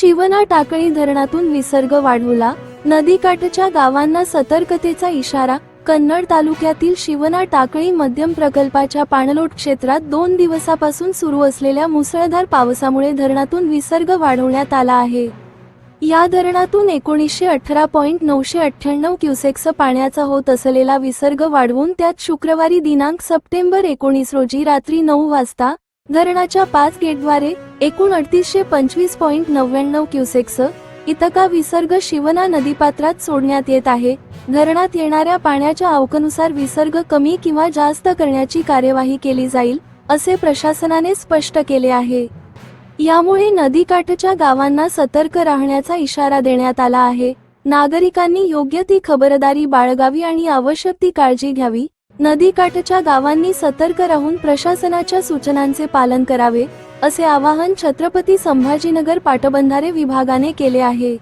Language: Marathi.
शिवना टाकळी धरणातून विसर्ग वाढवला. नदीकाठच्या गावांना सतर्कतेचा इशारा कन्नड तालुक्यातील शिवना टाकळी मध्यम प्रकल्पाच्या पाणलोट क्षेत्रात दोन दिवसापासून सुरू असलेल्या मुसळधार पावसामुळे धरणातून विसर्ग वाढवण्यात आला आहे. या धरणातून एकोणीसशे अठरा पॉईंट नऊशे अठ्ठ्याण्णव क्युसेक्स पाण्याचा होत असलेला विसर्ग वाढवून त्यात शुक्रवारी दिनांक सप्टेंबर एकोणीस रोजी रात्री नऊ वाजता धरणाच्या पाच गेटद्वारे एकूण अडतीसशे पंचवीस पॉईंट नव्याण्णव क्युसेक्स इतका विसर्ग शिवना नदीपात्रात सोडण्यात येत आहे. धरणात येणाऱ्या पाण्याच्या अवकनुसार विसर्ग कमी किंवा जास्त करण्याची कार्यवाही केली जाईल असे प्रशासनाने स्पष्ट केले आहे. यामुळे नदीकाठच्या गावांना सतर्क राहण्याचा इशारा देण्यात आला आहे. नागरिकांनी योग्य ती खबरदारी बाळगावी आणि आवश्यक ती काळजी घ्यावी. नदीकाठच्या गावांनी सतर्क राहून प्रशासनाच्या सूचनांचे पालन करावे. असे आवाहन छत्रपती संभाजीनगर पाटबंधारे विभागाने केले आहे.